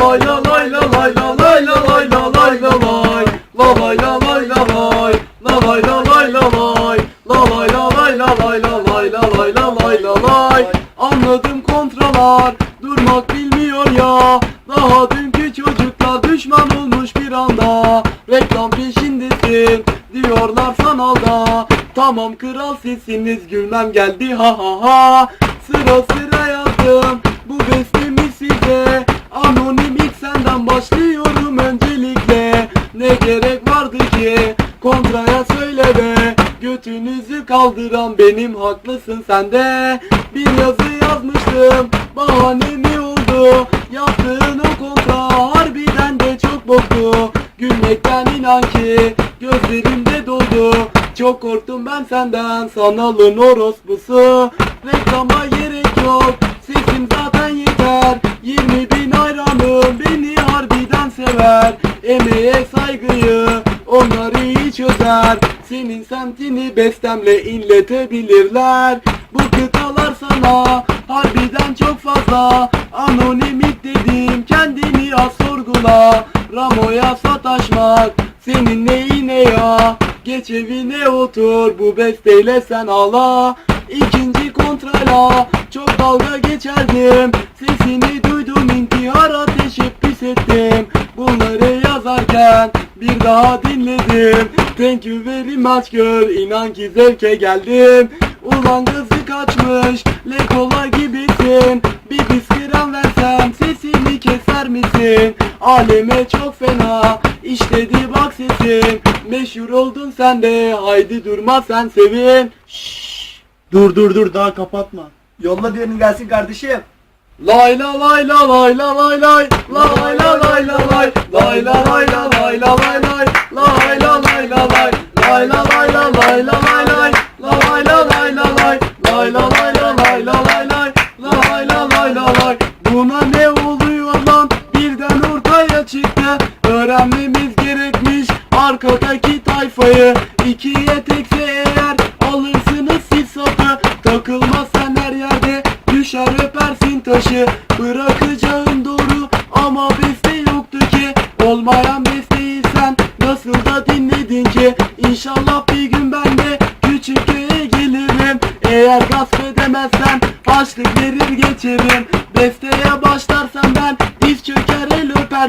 lay la lay la lay la lay la lay la lay la lay La lay la lay la lay La lay la lay la lay La lay la lay la lay la lay la lay la lay la lay Anladım kontralar Durmak bilmiyor ya Daha dünkü çocuklar düşman olmuş bir anda Reklam peşindesin Diyorlar sanalda Tamam kral sesiniz gülmem geldi ha ha ha Sıra sıra yazdım başlıyorum öncelikle. Ne gerek vardı ki? Kontraya söyle be Götünüzü kaldıran benim haklısın sende Bir yazı yazmıştım bahane mi oldu. Yaptığın o kontra harbiden de çok bozdu Gülmekten inan ki gözlerimde doldu. Çok korktum ben senden sanalın orospusu Reklama gerek yok sesim zaten Emeğe saygıyı onlar iyi çözer. Senin semtini bestemle inletebilirler. Bu kıtalar sana harbiden çok fazla. Anonimik dedim kendini az sorgula. Ramoya sataşmak senin neyine ya? Geç evine otur bu besteyle sen ağla. İkinci kontrayla çok dalga geçerdim. Sesini daha dinledim. Thank you very much girl. İnan ki zevke geldim. Ulan kızı kaçmış. Lekola gibisin. Bir bisküren versem sesini keser misin? Aleme çok fena. İşledi bak sesin. Meşhur oldun sen de. Haydi durma sen sevin. Dur dur dur. Daha kapatma. Yolla diğerini gelsin kardeşim. Lay la lay la lay la lay lay. Lay la lay la lay. Lay la lay la la lay la lay la lay la lay la lay lay la lay la lay la lay la lay la lay la Buna ne oluyor lan? Birden ortaya çıktı. Öğrenmemiz gerekmiş arkadaki tayfayı. İkiye tekse eğer alırsınız siz sapı Takılmazsan her yerde düşer öpersin taşı. Bırakacağın Bir gün ben de küçük köye gelirim. Eğer gasp edemezsem açlık verir geçerim. Besteye başlarsam ben diz çöker el öper.